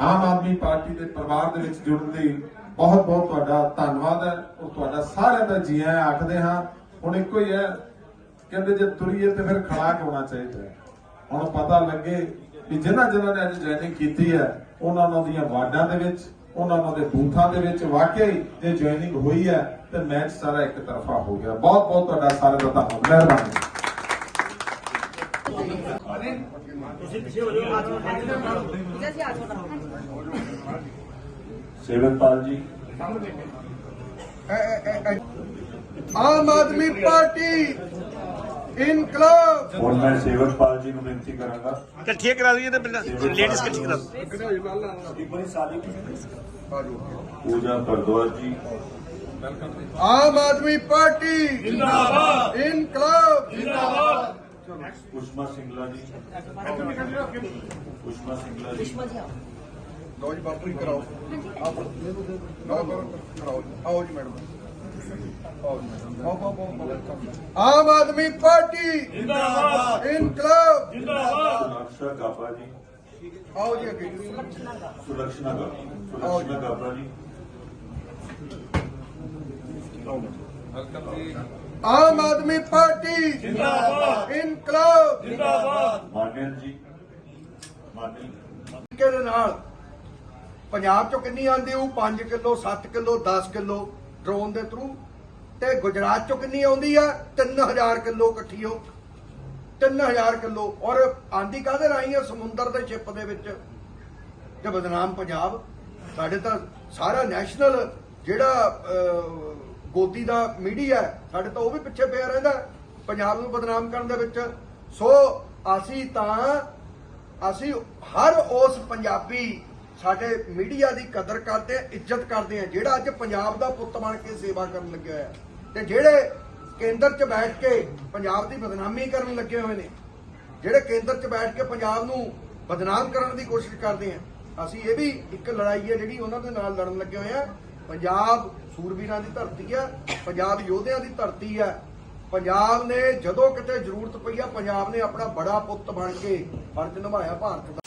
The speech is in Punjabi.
ਆਮ ਆਦਮੀ ਪਾਰਟੀ ਦੇ ਪਰਿਵਾਰ ਦੇ ਵਿੱਚ ਜੁੜਨ ਲਈ ਬਹੁਤ ਬਹੁਤ ਤੁਹਾਡਾ ਧੰਨਵਾਦ ਹੈ ਉਹ ਤੁਹਾਡਾ ਸਾਰਿਆਂ ਦਾ ਜੀ ਆਇਆਂ ਆਖਦੇ ਹਾਂ। ਹੁਣ ਇੱਕੋ ਹੀ ਹੈ, ਕਹਿੰਦੇ ਜੇ ਤੁਰੀਏ ਤੇ ਫਿਰ ਖੜਾ ਹੋਣਾ ਚਾਹੀਦਾ ਹੁਣ ਪਤਾ ਲੱਗੇ ਕਿ ਜਿਨ੍ਹਾਂ ਜਿਨ੍ਹਾਂ ਨੇ ਅੱਜ ਜੁਆਇਨਿੰਗ ਕੀਤੀ ਹੈ, ਉਹਨਾਂ ਉਹਨਾਂ ਦੀਆਂ ਵਾਰਡਾਂ ਦੇ ਵਿੱਚ, ਉਹਨਾਂ ਉਹਨਾਂ ਦੇ ਬੂਥਾਂ ਦੇ ਵਿੱਚ ਵਾਕਈ ਜੇ ਜੁਆਇਨਿੰਗ ਹੋਈ ਹੈ ਤੇ ਮੈਚ ਸਾਰਾ ਇੱਕ ਤਰਫਾ ਹੋ ਗਿਆ। ਬਹੁਤ ਬਹੁਤ ਤੁਹਾਡਾ ਸਾਰਿਆਂ ਦਾ ਧੰਨਵਾਦ। ਮਿਹਰਬਾਨੀ। ਸੇਵਕਪਾਲ ਜੀ ਆਮ ਆਦਮੀ ਪਾਰਟੀ ਇਨਕਲਾਬ ਹੁਣ ਮੈਂ ਸੇਵਕਪਾਲ ਜੀ ਨੂੰ ਬੇਨਤੀ ਕਰਾਂਗਾ ਇਕੱਠੀਆਂ ਕਰਾ ਦਈਏ ਤੇ ਲੇਡੀਜ਼ ਇਕੱਠੀ ਕਰਾ ਦਿਓ ਪੂਜਾ ਭਰਦਵਾਜ ਜੀ ਆਮ ਆਦਮੀ ਪਾਰਟੀ ਜਿੰਦਾਬਾਦ ਇਨਕਲਾਬ ਉਸ਼ਮਾ ਸਿੰਗਲਾ ਜੀ। ਉਸ਼ਮਾ ਸਿੰਗਲਾ ਜੀ। ਲੋ ਜੀ ਬਾਪੂ ਜੀ ਕਰਾਓ। ਆਪ ਲਓ ਕਰਾਓ ਆਓ ਜੀ ਮੈਡਮ। ਆਓ ਜੀ ਮੈਡਮ। ਆਓ ਆਓ ਆਓ ਆਮ ਆਦਮੀ ਪਾਰਟੀ। ਜਿੰਦਾਬਾਦ। ਇਨਕਲਾਬ। ਸੁਰਕਸ਼ਾ ਗਾਬਾ ਜੀ। ਆਓ ਜੀ ਅੱਗੇ ਸੁਲਕਸ਼ਨਾ ਗਾਬਾ। ਸੁਲਕਸ਼ਨਾ ਗਾਬਾ ਜੀ। ਆਮ ਆਦਮੀ ਪਾਰਟੀ ਜਿੰਦਾਬਾਦ। ਇਨਕਲਾਬ। ਮਾਨਿਅਲ ਜੀ ਮਾਨਿਅਲ ਤਰੀਕੇ ਦੇ ਨਾਲ ਪੰਜਾਬ ਚੋਂ ਕਿੰਨੀ ਆਉਂਦੀ ਉਹ 5 ਕਿਲੋ 7 ਕਿਲੋ 10 ਕਿਲੋ ਡਰੋਨ ਦੇ ਥਰੂ ਤੇ ਗੁਜਰਾਤ ਚੋਂ ਕਿੰਨੀ ਆਉਂਦੀ ਆ? 3000 ਕਿਲੋ ਇਕੱਠੀ ਹੋ 3000 ਕਿਲੋ। ਔਰ ਆਂਦੀ ਕਾਹਦੇ ਰਾਹੀਂ ਆ? ਸਮੁੰਦਰ ਦੇ ਸ਼ਿਪ ਦੇ ਵਿੱਚ। ਤੇ ਬਦਨਾਮ ਪੰਜਾਬ। ਸਾਡੇ ਤਾਂ ਸਾਰਾ ਨੈਸ਼ਨਲ ਜਿਹੜਾ ਗੋਦੀ ਦਾ ਮੀਡੀਆ ਸਾਡੇ ਤਾਂ ਉਹ ਵੀ ਪਿੱਛੇ ਪਿਆ ਰਹਿੰਦਾ ਪੰਜਾਬ ਨੂੰ ਬਦਨਾਮ ਕਰਨ ਦੇ ਵਿੱਚ। ਸੋ ਅਸੀਂ ਤਾਂ, ਅਸੀਂ ਹਰ ਉਸ ਪੰਜਾਬੀ ਸਾਡੇ ਮੀਡੀਆ ਦੀ ਕਦਰ ਕਰਦੇ ਆ ਇੱਜ਼ਤ ਕਰਦੇ ਆ ਜਿਹੜਾ ਅੱਜ ਪੰਜਾਬ ਦਾ ਪੁੱਤ ਬਣ ਕੇ ਸੇਵਾ ਕਰਨ ਲੱਗਿਆ ਹੋਇਆ ਤੇ ਜਿਹੜੇ ਕੇਂਦਰ 'ਚ ਬੈਠ ਕੇ ਪੰਜਾਬ ਦੀ ਬਦਨਾਮੀ ਕਰਨ ਲੱਗੇ ਹੋਏ ਨੇ, ਜਿਹੜੇ ਕੇਂਦਰ 'ਚ ਬੈਠ ਕੇ ਪੰਜਾਬ ਨੂੰ ਬਦਨਾਮ ਕਰਨ ਦੀ ਕੋਸ਼ਿਸ਼ ਕਰਦੇ ਆ ਅਸੀਂ ਇਹ ਵੀ ਇੱਕ ਲੜਾਈ ਹੈ ਜਿਹੜੀ ਉਹਨਾਂ ਦੇ ਨਾਲ ਲੜਨ ਲੱਗੇ ਹੋਏ ਆ ਪੰਜਾਬ ਸੂਰਬੀਰਾਂ ਦੀ ਧਰਤੀ ਹੈ, ਪੰਜਾਬ ਯੋਧਿਆਂ ਦੀ ਧਰਤੀ ਆ ਪੰਜਾਬ ਨੇ ਜਦੋਂ ਕਿਤੇ ਜ਼ਰੂਰਤ ਪਈ ਆ, ਪੰਜਾਬ ਨੇ ਆਪਣਾ ਬੜਾ ਪੁੱਤ ਬਣ ਕੇ ਫਰਜ਼ ਨਿਭਾਇਆ ਭਾਰਤ ਦਾ।